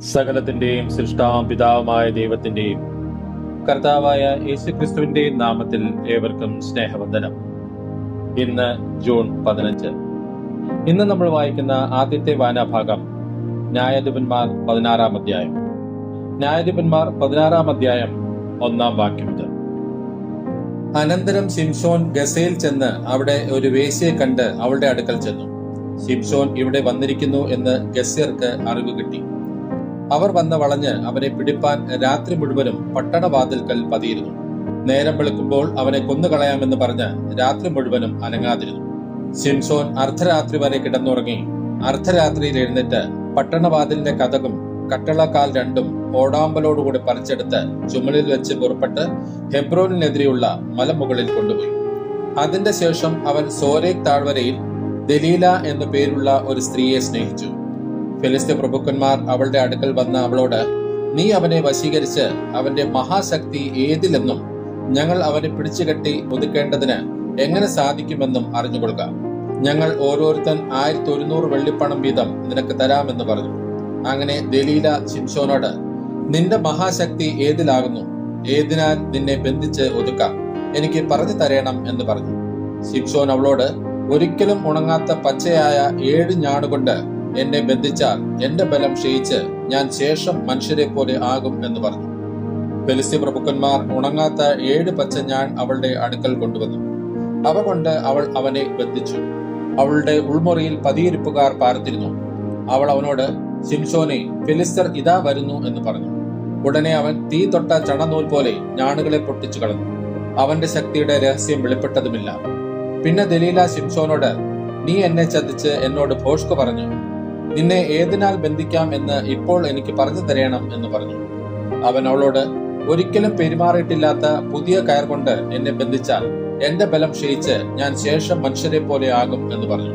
സകലത്തിന്റെയും സൃഷ്ടാവും പിതാവുമായ ദൈവത്തിന്റെയും കർത്താവായ യേശുക്രിസ്തുവിന്റെയും നാമത്തിൽ ഏവർക്കും സ്നേഹവന്ദനം. ഇന്ന് ജൂൺ പതിനഞ്ച്. ഇന്ന് നമ്മൾ വായിക്കുന്ന ആദ്യത്തെ വായനാഭാഗം ന്യായാധിപന്മാർ പതിനാറാം അധ്യായം. ന്യായാധിപന്മാർ പതിനാറാം അധ്യായം ഒന്നാം വാക്യം ഇത് അനന്തരം ശിംഷോൻ ഗസയിൽ ചെന്ന് അവിടെ ഒരു വേശ്യയെ കണ്ട് അവളുടെ അടുക്കൽ ചെന്നു. ശിംഷോൻ ഇവിടെ വന്നിരിക്കുന്നു എന്ന് ഗസ്യർക്ക് അറിവ് കിട്ടി. അവർ വന്ന വളഞ്ഞ് അവനെ പിടിപ്പാൻ രാത്രി മുഴുവനും പട്ടണവാതിൽക്കൽ പതിയിരുന്നു. നേരം വെളുക്കുമ്പോൾ അവനെ കൊന്നുകളയാമെന്ന് പറഞ്ഞ് രാത്രി മുഴുവനും അനങ്ങാതിരുന്നു. സിംസോൻ അർദ്ധരാത്രി വരെ കിടന്നുറങ്ങി. അർദ്ധരാത്രിയിൽ എഴുന്നേറ്റ് പട്ടണവാതിലിന്റെ കഥകും കട്ടളക്കാൽ രണ്ടും ഓടാമ്പലോടുകൂടി പറിച്ചെടുത്ത് ചുമലിൽ വെച്ച് പുറപ്പെട്ട് ഹെബ്രോനിനെതിരെയുള്ള മലമുകളിൽ കൊണ്ടുപോയി. അതിന്റെ ശേഷം അവൻ സോരേക് താഴ്വരയിൽ ദലീല എന്നു പേരുള്ള ഒരു സ്ത്രീയെ സ്നേഹിച്ചു. ഫിലിസ്തീൻ പ്രഭുക്കന്മാർ അവളുടെ അടുക്കൽ വന്ന അവളോട് നീ അവനെ വശീകരിച്ച് അവന്റെ മഹാശക്തി ഏതിലെന്നും ഞങ്ങൾ അവനെ പിടിച്ചുകെട്ടി ഒതുക്കേണ്ടതിന് എങ്ങനെ സാധിക്കുമെന്നും അറിഞ്ഞുകൊള്ളുക. ഞങ്ങൾ ഓരോരുത്തൻ ആയിരത്തി ഒരുന്നൂറ് വെള്ളിപ്പണം വീതം നിനക്ക് തരാമെന്ന് പറഞ്ഞു. അങ്ങനെ ദലീല ശിംഷോനോട് നിന്റെ മഹാശക്തി ഏതിലാകുന്നു? ഏതിനാൽ നിന്നെ ബന്ധിച്ച് ഒതുക്കാം? എനിക്ക് പറഞ്ഞു തരേണം എന്ന് പറഞ്ഞു. ശിംഷോൻ അവളോട് ഒരിക്കലും ഉണങ്ങാത്ത പച്ചയായ ഏഴ് ഞാണുകൊണ്ട് എന്നെ ബന്ധിച്ചാൽ എന്റെ ബലം ക്ഷയിച്ച് ഞാൻ ശേഷം മനുഷ്യരെ പോലെ ആകും എന്ന് പറഞ്ഞു. ഫെലിസ്തീൻ പ്രഭുക്കന്മാർ ഉണങ്ങാത്ത ഏഴ് പച്ച ഞാൻ അവളുടെ അടുക്കൽ കൊണ്ടുവന്നു. അവ കൊണ്ട് അവൾ അവനെ ബന്ധിച്ചു. അവളുടെ ഉൾമുറിയിൽ പതിയിരിപ്പുകാർ പാർത്തിരുന്നു. അവൾ അവനോട് ശിംഷോനെ ഫിലിസ്തർ ഇതാ വരുന്നു എന്ന് പറഞ്ഞു. ഉടനെ അവൻ തീ തൊട്ട ചണനൂൽ പോലെ ഞാണുകളെ പൊട്ടിച്ചു കളഞ്ഞു. അവന്റെ ശക്തിയുടെ രഹസ്യം വെളിപ്പെട്ടതുമില്ല. പിന്നെ ദലീല ശിംഷോനോട് നീ എന്നെ ചതിച്ച് എന്നോട് ഭോഷ്കു പറഞ്ഞു. നിന്നെ ഏതിനാൽ ബന്ധിക്കാം എന്ന് ഇപ്പോൾ എനിക്ക് പറഞ്ഞു തരയണം എന്ന് പറഞ്ഞു. അവൻ അവളോട് ഒരിക്കലും പെരുമാറിയിട്ടില്ലാത്ത പുതിയ കയർ കൊണ്ട് എന്നെ ബന്ധിച്ചാൽ എന്റെ ബലം ക്ഷയിച്ച് ഞാൻ ശേഷം മനുഷ്യരെ പോലെ ആകും എന്ന് പറഞ്ഞു.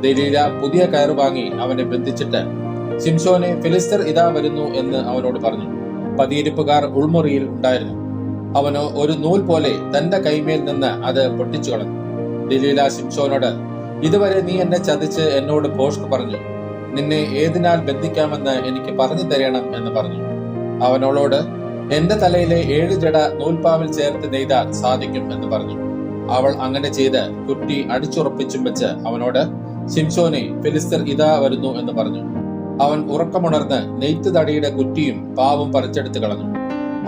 ദലീല പുതിയ കയർ വാങ്ങി അവനെ ബന്ധിച്ചിട്ട് ശിംഷോനെ ഫിലിസ്തർ ഇതാ വരുന്നു എന്ന് അവനോട് പറഞ്ഞു. പതിയിരിപ്പുകാർ ഉൾമുറിയിൽ ഉണ്ടായിരുന്നു. അവനോ ഒരു നൂൽ പോലെ തന്റെ കൈമേൽ നിന്ന് അത് പൊട്ടിച്ചു കളഞ്ഞു ദലീല ശിംഷോനോട് ഇതുവരെ നീ എന്നെ ചതിച്ച് എന്നോട് ഭോഷ്ക് പറഞ്ഞു. നിന്നെ ഏതിനാൽ ബന്ധിക്കാമെന്ന് എനിക്ക് പറഞ്ഞു തരണം എന്ന് പറഞ്ഞു. അവനോളോട് എന്റെ തലയിലെ ഏഴ് ജട നൂൽപ്പാവിൽ ചേർത്ത് നെയ്താൽ സാധിക്കും എന്ന് പറഞ്ഞു. അവൾ അങ്ങനെ ചെയ്ത് കുട്ടി അടിച്ചുറപ്പിച്ചും വെച്ച് അവനോട് ശിംഷോനെ ഫിലിസ്തർ ഇതാ വരുന്നു എന്ന് പറഞ്ഞു. അവൻ ഉറക്കമുണർന്ന് നെയ്ത്ത് തടിയുടെ കുറ്റിയും പാവും പറിച്ചെടുത്ത് കളഞ്ഞു.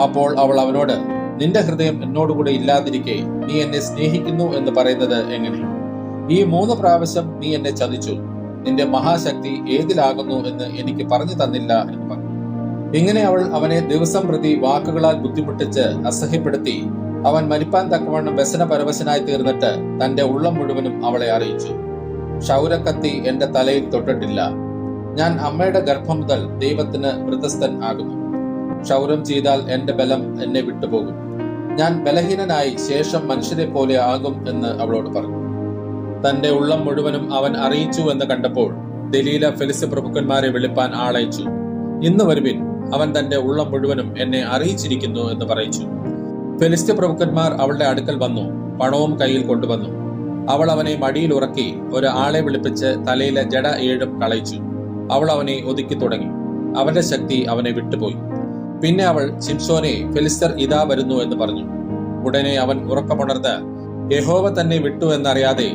അപ്പോൾ അവൾ അവനോട് നിന്റെ ഹൃദയം എന്നോടുകൂടെ ഇല്ലാതിരിക്കെ നീ എന്നെ സ്നേഹിക്കുന്നു എന്ന് പറയുന്നത് എങ്ങനെ? ഈ മൂന്ന് പ്രാവശ്യം നീ എന്നെ ചതിച്ചു. നിന്റെ മഹാശക്തി ഏതിലാകുന്നു എന്ന് എനിക്ക് പറഞ്ഞു തന്നില്ല എന്ന് പറഞ്ഞു. ഇങ്ങനെ അവൾ അവനെ ദിവസം പ്രതി വാക്കുകളാൽ ബുദ്ധിമുട്ടിച്ച് അസഹ്യപ്പെടുത്തി അവൻ മരിപ്പാൻ തക്കവണ്ണം വ്യസന പരവശനായി തീർന്നിട്ട് തന്റെ ഉള്ളം മുഴുവനും അവളെ അറിയിച്ചു. ക്ഷൗരക്കത്തി എന്റെ തലയിൽ തൊട്ടിട്ടില്ല. ഞാൻ അമ്മയുടെ ഗർഭം മുതൽ ദൈവത്തിന് വൃതസ്ഥൻ ആകുന്നു. ക്ഷൗരം ചെയ്താൽ എന്റെ ബലം എന്നെ വിട്ടുപോകും. ഞാൻ ബലഹീനനായി ശേഷം മനുഷ്യരെ പോലെ ആകും എന്ന് അവളോട് പറഞ്ഞു. തന്റെ ഉള്ളം മുഴുവനും അവൻ അറിയിച്ചു എന്ന് കണ്ടപ്പോൾ ദലീല ഫെലിസ് പ്രഭുക്കന്മാരെ വിളിപ്പാൻ ആളയച്ചു. ഇന്ന് വരുവിൻ അവൻ തന്റെ ഉള്ളം മുഴുവനും എന്നെ അറിയിച്ചിരിക്കുന്നു എന്ന് പറയിച്ചു. ഫെലിസ്ത്യ പ്രഭുക്കന്മാർ അവളുടെ അടുക്കൽ വന്നു പണവും കയ്യിൽ കൊണ്ടുവന്നു. അവൾ അവനെ മടിയിൽ ഉറക്കി ഒരു ആളെ വിളിപ്പിച്ച് തലയിലെ ജട ഏഴും കളയിച്ചു. അവൾ അവനെ ഒതുക്കി തുടങ്ങി. അവന്റെ ശക്തി അവനെ വിട്ടുപോയി. പിന്നെ അവൾ ശിംസോനെ ഫെലിസ്തർ ഇതാ വരുന്നു എന്ന് പറഞ്ഞു. ഉടനെ അവൻ ഉറക്കമുണർന്ന് യഹോവ തന്നെ വിട്ടു എന്നറിയാതെ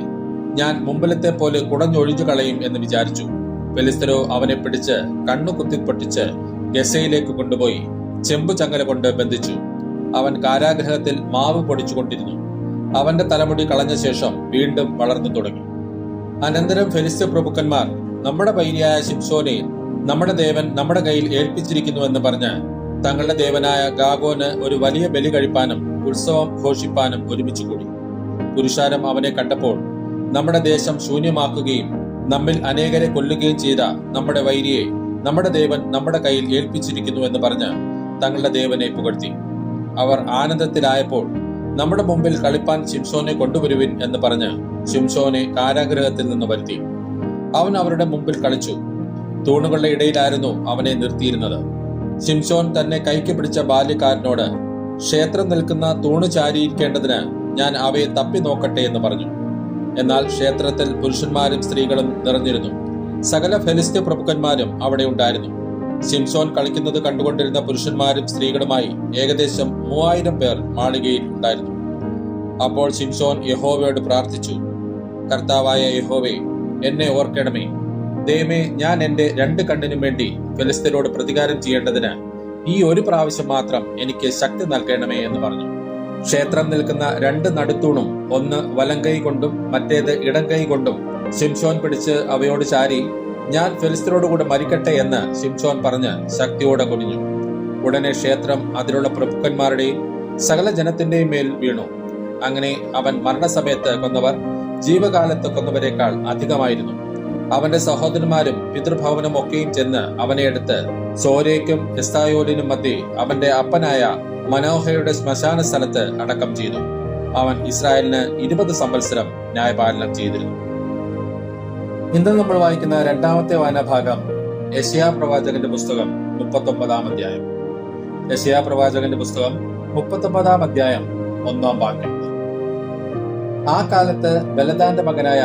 ഞാൻ മുമ്പിലത്തെ പോലെ കുടഞ്ഞൊഴിഞ്ഞു കളയും എന്ന് വിചാരിച്ചു. ഫെലിസ്തരോ അവനെ പിടിച്ച് കണ്ണു കുത്തിപ്പൊട്ടിച്ച് ഗസയിലേക്ക് കൊണ്ടുപോയി ചെമ്പു ചങ്ങല കൊണ്ട് ബന്ധിച്ചു. അവൻ കാരാഗ്രഹത്തിൽ മാവ് പൊടിച്ചുകൊണ്ടിരുന്നു. അവന്റെ തലമുടി കളഞ്ഞ ശേഷം വീണ്ടും വളർന്നു തുടങ്ങി. അനന്തരം ഫെലിസ്ത്യ പ്രഭുക്കന്മാർ നമ്മുടെ പൈരിയായ ശിംസോനെ നമ്മുടെ ദേവൻ നമ്മുടെ കയ്യിൽ ഏൽപ്പിച്ചിരിക്കുന്നുവെന്ന് പറഞ്ഞ് തങ്ങളുടെ ദേവനായ ഗാഗോന് ഒരു വലിയ ബലി കഴിപ്പാനും ഉത്സവം ഘോഷിപ്പാനും ഒരുമിച്ച് കൂടി. പുരുഷാരം അവനെ കണ്ടപ്പോൾ നമ്മുടെ ദേശം ശൂന്യമാക്കുകയും നമ്മിൽ അനേകരെ കൊല്ലുകയും ചെയ്ത നമ്മുടെ വൈരിയെ നമ്മുടെ ദേവൻ നമ്മുടെ കയ്യിൽ ഏൽപ്പിച്ചിരിക്കുന്നു എന്ന് പറഞ്ഞ് തങ്ങളുടെ ദേവനെ പുകഴ്ത്തി. അവർ ആനന്ദത്തിലായപ്പോൾ നമ്മുടെ മുമ്പിൽ കളിപ്പാൻ ശിംഷോനെ കൊണ്ടുവരുവിൻ എന്ന് പറഞ്ഞ് ശിംഷോനെ കാരാഗ്രഹത്തിൽ നിന്ന് വരുത്തി. അവൻ അവരുടെ മുമ്പിൽ കളിച്ചു. തൂണുകളുടെ ഇടയിലായിരുന്നു അവനെ നിർത്തിയിരുന്നത്. ശിംഷോൻ തന്നെ കൈക്ക് പിടിച്ച ബാല്യക്കാരനോട് ക്ഷേത്രം നിൽക്കുന്ന തൂണു ചാരിയിരിക്കേണ്ടതിന് ഞാൻ അവയെ തപ്പി നോക്കട്ടെ എന്ന് പറഞ്ഞു. എന്നാൽ ക്ഷേത്രത്തിൽ പുരുഷന്മാരും സ്ത്രീകളും നിറഞ്ഞിരുന്നു. സകല ഫെലിസ്ത്യ പ്രഭുക്കന്മാരും അവിടെ ഉണ്ടായിരുന്നു. സിംസോൻ കളിക്കുന്നത് കണ്ടുകൊണ്ടിരുന്ന പുരുഷന്മാരും സ്ത്രീകളുമായി ഏകദേശം മൂവായിരം പേർ മാളികയിൽ ഉണ്ടായിരുന്നു. അപ്പോൾ സിംസോൻ യഹോവയോട് പ്രാർത്ഥിച്ചു കർത്താവായ യഹോവേ എന്നെ ഓർക്കണമേ. ദൈവമേ ഞാൻ എന്റെ രണ്ട് കണ്ണിനും വേണ്ടി ഫെലിസ്തരോട് പ്രതികാരം ചെയ്യേണ്ടതിന് ഈ ഒരു പ്രാവശ്യം മാത്രം എനിക്ക് ശക്തി നൽകണമേ എന്ന് പറഞ്ഞു. ക്ഷേത്രം നിൽക്കുന്ന രണ്ട് നടുത്തൂണും ഒന്ന് വലം കൈ കൊണ്ടും മറ്റേത് ഇടം കൈ കൊണ്ടും ശിംഷോൻ പിടിച്ച് അവയോട് ചാരി ഞാൻ ഫെലിസ്തരോടുകൂടെ മരിക്കട്ടെ എന്ന് ശിംഷോൻ പറഞ്ഞ് ശക്തിയോടെ കുനിഞ്ഞു. ഉടനെ ക്ഷേത്രം അതിലുള്ള പ്രഭുക്കന്മാരുടെയും സകല ജനത്തിന്റെയും മേൽ വീണു. അങ്ങനെ അവൻ മരണസമയത്ത് കൊന്നവർ ജീവകാലത്ത് കൊന്നവരെക്കാൾ അധികമായിരുന്നു. അവന്റെ സഹോദരന്മാരും പിതൃഭവനും ഒക്കെയും ചെന്ന് അവനെ എടുത്ത് സോരയ്ക്കും എസ്തായോലിനും മധ്യേ അവന്റെ അപ്പനായ മനോഹയുടെ ശ്മശാന സ്ഥലത്ത് അടക്കം ചെയ്തു. അവൻ ഇസ്രായേലിന് ഇരുപത് സംവത്സരം ന്യായപാലനം ചെയ്തിരുന്നു. ഇന്ന് നമ്മൾ വായിക്കുന്ന രണ്ടാമത്തെ വായനാഭാഗം യശയാ പ്രവാചകന്റെ പുസ്തകം മുപ്പത്തൊമ്പതാം അധ്യായം. യശയാ പ്രവാചകന്റെ പുസ്തകം മുപ്പത്തൊമ്പതാം അധ്യായം ഒന്നാം വാക്യം. ആ കാലത്ത് ബലദാന്റെ മകനായ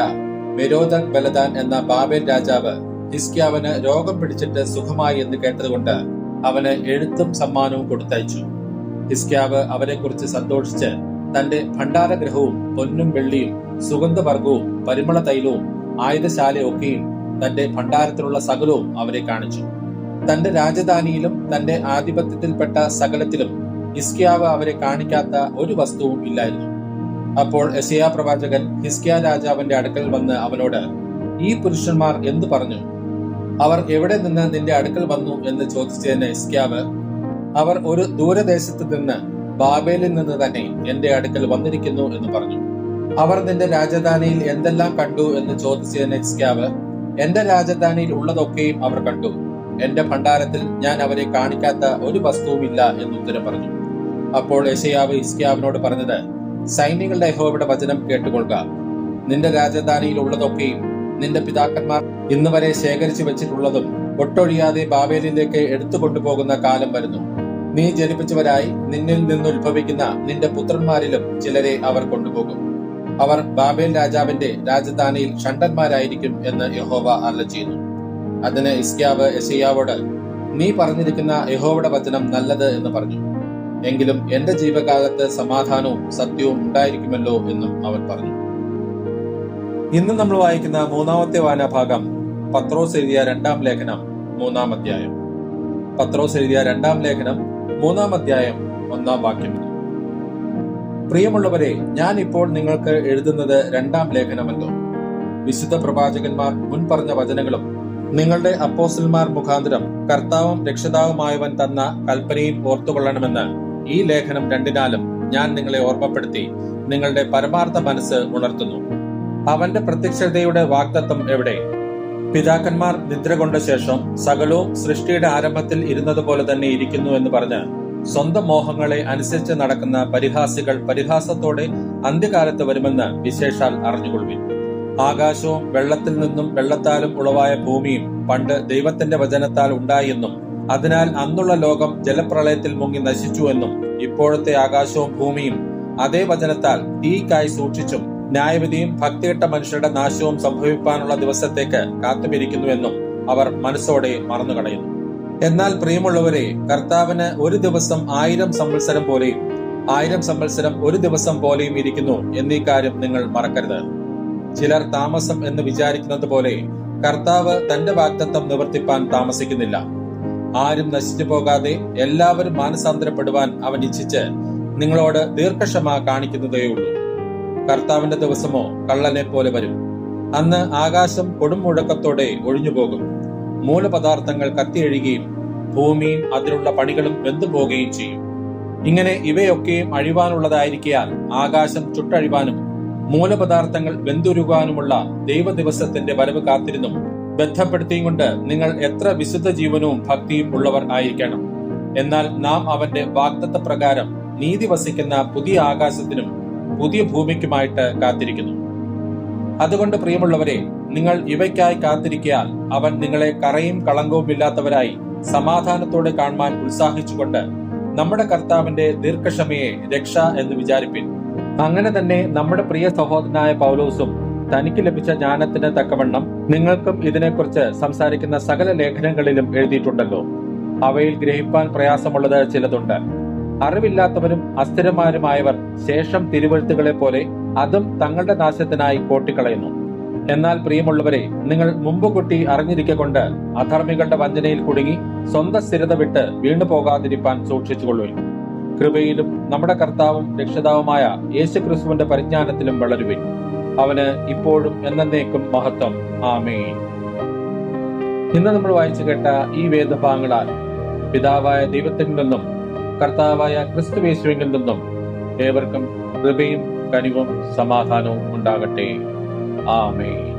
മെരോദക് ബലദാൻ എന്ന ബാബേൽ രാജാവ് ഹിസ്കിയാവിന് രോഗം പിടിച്ചിട്ട് സുഖമായി എന്ന് കേട്ടതുകൊണ്ട് അവന് എഴുത്തും സമ്മാനവും കൊടുത്തയച്ചു. ഹിസ്കിയാവ് അവരെക്കുറിച്ച് സന്തോഷിച്ച് തന്റെ ഭണ്ഡാരഗ്രഹവും പൊന്നും വെള്ളിയും സുഗന്ധവർഗവും പരിമള തൈലവും ആയുധശാലയൊക്കെയും തന്റെ ഭണ്ഡാരത്തിലുള്ള സകലവും അവരെ കാണിച്ചു. തന്റെ രാജധാനിയിലും തന്റെ ആധിപത്യത്തിൽപ്പെട്ട സകലത്തിലും ഹിസ്കിയാവ് അവരെ കാണിക്കാത്ത ഒരു വസ്തുവും ഇല്ലായിരുന്നു. അപ്പോൾ എസിയ പ്രവാചകൻ ഹിസ്കിയ രാജാവിന്റെ അടുക്കൽ വന്ന് അവനോട് ഈ പുരുഷന്മാർ എന്തു പറഞ്ഞു? അവർ എവിടെ നിന്ന് നിന്റെ അടുക്കൽ വന്നു? എന്ന് ചോദിച്ചതിന് ഹിസ്കിയാവ് അവർ ഒരു ദൂരദേശത്ത് നിന്ന് ബാബേലിൽ നിന്ന് തന്നെ എന്റെ അടുക്കൽ വന്നിരിക്കുന്നു എന്ന് പറഞ്ഞു. അവർ നിന്റെ രാജധാനിയിൽ എന്തെല്ലാം കണ്ടു എന്ന് ചോദിച്ച നെക്സ്കാവ് എന്റെ രാജധാനിയിൽ ഉള്ളതൊക്കെയും അവർ കണ്ടു. എന്റെ ഭണ്ഡാരത്തിൽ ഞാൻ അവരെ കാണിക്കാത്ത ഒരു വസ്തുവുമില്ല എന്ന് ഉത്തരം പറഞ്ഞു. അപ്പോൾ യശയാവ് ഇസ്കിയാവിനോട് പറഞ്ഞത് സൈന്യങ്ങളുടെ യഹോവയുടെ വചനം കേട്ടുകൊള്ളുക. നിന്റെ രാജധാനിയിൽ ഉള്ളതൊക്കെയും നിന്റെ പിതാക്കന്മാർ ഇന്ന് വരെ ശേഖരിച്ചു വെച്ചിട്ടുള്ളതും ഒട്ടൊഴിയാതെ ബാബേലിലേക്ക് എടുത്തു കൊണ്ടുപോകുന്ന കാലം വരുന്നു. നീ ജനിപ്പിച്ചവരായി നിന്നിൽ നിന്ന് ഉത്ഭവിക്കുന്ന നിന്റെ പുത്രന്മാരിലും ചിലരെ അവർ കൊണ്ടുപോകും. അവർ ബാബേൽ രാജാവിന്റെ രാജധാനിയിൽ ഷണ്ടന്മാരായിരിക്കും എന്ന് യഹോവ അല്ല ചെയ്യുന്നു. അതിന് ഇസ്ക്യാവ് യശയ്യാവോട് നീ പറഞ്ഞിരിക്കുന്ന യഹോവയുടെ വചനം നല്ലത് എന്ന് പറഞ്ഞു. എങ്കിലും എന്റെ ജീവകാലത്ത് സമാധാനവും സത്യവും ഉണ്ടായിരിക്കുമല്ലോ എന്നും അവൻ പറഞ്ഞു. ഇന്ന് നമ്മൾ വായിക്കുന്ന മൂന്നാമത്തെ വായനാഭാഗം പത്രോസ് എഴുതിയ രണ്ടാം ലേഖനം മൂന്നാം അധ്യായം. പത്രോസ് എഴുതിയ രണ്ടാം ലേഖനം മൂന്നാം അധ്യായം ഒന്നാം വാക്യം. പ്രിയമുള്ളവരെ ഞാൻ ഇപ്പോൾ നിങ്ങൾക്ക് എഴുതുന്നത് രണ്ടാം ലേഖനമല്ലോ വിശുദ്ധ പ്രവാചകന്മാർ മുൻപറഞ്ഞ വചനങ്ങളും നിങ്ങളുടെ അപ്പോസ്റ്റൽമാർ മുഖാന്തരം കർത്താവും രക്ഷിതാവുമായവൻ തന്ന കൽപ്പനയും ഓർത്തുകൊള്ളണമെന്ന് ഈ ലേഖനം രണ്ടിനാലും ഞാൻ നിങ്ങളെ ഓർമ്മപ്പെടുത്തി നിങ്ങളുടെ പരമാർത്ഥ മനസ്സ് ഉണർത്തുന്നു. അവന്റെ പ്രത്യക്ഷതയുടെ വാഗ്ദത്വം എവിടെ? പിതാക്കന്മാർ നിദ്ര കൊണ്ട ശേഷം സകലവും സൃഷ്ടിയുടെ ആരംഭത്തിൽ ഇരുന്നതുപോലെ തന്നെ ഇരിക്കുന്നു എന്ന് പറഞ്ഞ് സ്വന്തം മോഹങ്ങളെ അനുസരിച്ച് നടക്കുന്ന പരിഹാസികൾ പരിഹാസത്തോടെ അന്ത്യകാലത്ത് വരുമെന്ന് വിശേഷാൽ അറിഞ്ഞുകൊള്ളുവിൻ. ആകാശവും വെള്ളത്തിൽ നിന്നും വെള്ളത്താലും ഉളവായ ഭൂമിയും പണ്ട് ദൈവത്തിന്റെ വചനത്താൽ ഉണ്ടായെന്നും അതിനാൽ അന്നുള്ള ലോകം ജലപ്രളയത്തിൽ മുങ്ങി നശിച്ചു എന്നും ഇപ്പോഴത്തെ ആകാശവും ഭൂമിയും അതേ വചനത്താൽ തീക്കായി സൂക്ഷിച്ചും ന്യായവിധിയും ഭക്തികെട്ട മനുഷ്യരുടെ നാശവും സംഭവിക്കാനുള്ള ദിവസത്തേക്ക് കാത്തുപിരിക്കുന്നുവെന്നും അവർ മനസ്സോടെ മറന്നുകളയുന്നു. എന്നാൽ പ്രിയമുള്ളവരെ കർത്താവിന് ഒരു ദിവസം ആയിരം സംവത്സരം പോലെയും ആയിരം സംവത്സരം ഒരു ദിവസം പോലെയും ഇരിക്കുന്നു എന്നീ കാര്യം നിങ്ങൾ മറക്കരുത്. ചിലർ താമസം എന്ന് വിചാരിക്കുന്നത് പോലെ കർത്താവ് തന്റെ വാക്തത്വം നിവർത്തിപ്പാൻ താമസിക്കുന്നില്ല. ആരും നശിച്ചു പോകാതെ എല്ലാവരും മാനസാന്തരപ്പെടുവാൻ അവൻ ഇച്ഛിച്ച് നിങ്ങളോട് ദീർഘക്ഷമ കാണിക്കുന്നതേയുള്ളൂ. കർത്താവിന്റെ ദിവസമോ കള്ളനെ പോലെ വരും. അന്ന് ആകാശം കൊടും മുഴക്കത്തോടെ ഒഴിഞ്ഞുപോകും. മൂലപദാർത്ഥങ്ങൾ കത്തിയഴുകയും ഭൂമിയും അതിലുള്ള പണികളും വെന്തുപോകുകയും ചെയ്യും. ഇങ്ങനെ ഇവയൊക്കെയും അഴിവാനുള്ളതായിരിക്കാൽ ആകാശം ചുട്ടഴിവാനും മൂലപദാർത്ഥങ്ങൾ വെന്തുരുകാനുമുള്ള ദൈവദിവസത്തിന്റെ വരവ് കാത്തിരുന്നും ബന്ധപ്പെടുത്തിയും കൊണ്ട് നിങ്ങൾ എത്ര വിശുദ്ധ ജീവനവും ഭക്തിയും ഉള്ളവർ ആയിരിക്കണം. എന്നാൽ നാം അവന്റെ വാഗ്ദത്ത പ്രകാരം നീതി വസിക്കുന്ന പുതിയ ആകാശത്തിനും പുതിയ ഭൂമിക്കുമായിട്ട് കാത്തിരിക്കുന്നു. അതുകൊണ്ട് പ്രിയമുള്ളവരെ നിങ്ങൾ ഇവയ്ക്കായി കാത്തിരിക്കാൻ അവൻ നിങ്ങളെ കറയും കളങ്കവും ഇല്ലാത്തവരായി സമാധാനത്തോടെ കാണുവാൻ ഉത്സാഹിച്ചുകൊണ്ട് നമ്മുടെ കർത്താവിന്റെ ദീർഘക്ഷമയെ രക്ഷ എന്ന് വിചാരിപ്പിൻ. അങ്ങനെ തന്നെ നമ്മുടെ പ്രിയ സഹോദരനായ പൗലോസും തനിക്ക് ലഭിച്ച ജ്ഞാനത്തിന് തക്കവണ്ണം നിങ്ങൾക്കും ഇതിനെക്കുറിച്ച് സംസാരിക്കുന്ന സകല ലേഖനങ്ങളിലും എഴുതിയിട്ടുണ്ടല്ലോ. അവയിൽ ഗ്രഹിപ്പാൻ പ്രയാസമുള്ളത് ചിലതുണ്ട്. അറിവില്ലാത്തവരും അസ്ഥിരമാരുമായവർ ശേഷം തിരുവഴുത്തുകളെ പോലെ അതും തങ്ങളുടെ നാശത്തിനായി കോട്ടിക്കളയുന്നു. എന്നാൽ പ്രിയമുള്ളവരെ നിങ്ങൾ മുമ്പ് കുട്ടി അറിഞ്ഞിരിക്കൊണ്ട് അധർമ്മികളുടെ വഞ്ചനയിൽ കുടുങ്ങി സ്വന്തം സ്ഥിരത വിട്ട് വീണു പോകാതിരിക്കാൻ സൂക്ഷിച്ചുകൊള്ളുവിൻ. കൃപയിലും നമ്മുടെ കർത്താവും രക്ഷിതാവുമായ യേശു ക്രിസ്തുവിന്റെ പരിജ്ഞാനത്തിലും വളരുവിൻ. അവന് ഇപ്പോഴും എന്നേക്കും മഹത്വം. ആമേൻ. ഇന്ന് നമ്മൾ വായിച്ചു കേട്ട ഈ വേദഭാഗങ്ങളാൽ പിതാവായ ദൈവത്തിൽ നിന്നും കർത്താവായ ക്രിസ്തുവേശുവിൽ നിന്നും ഏവർക്കും കൃപയും കനിവും സമാധാനവും ഉണ്ടാകട്ടെ. ആമേൻ.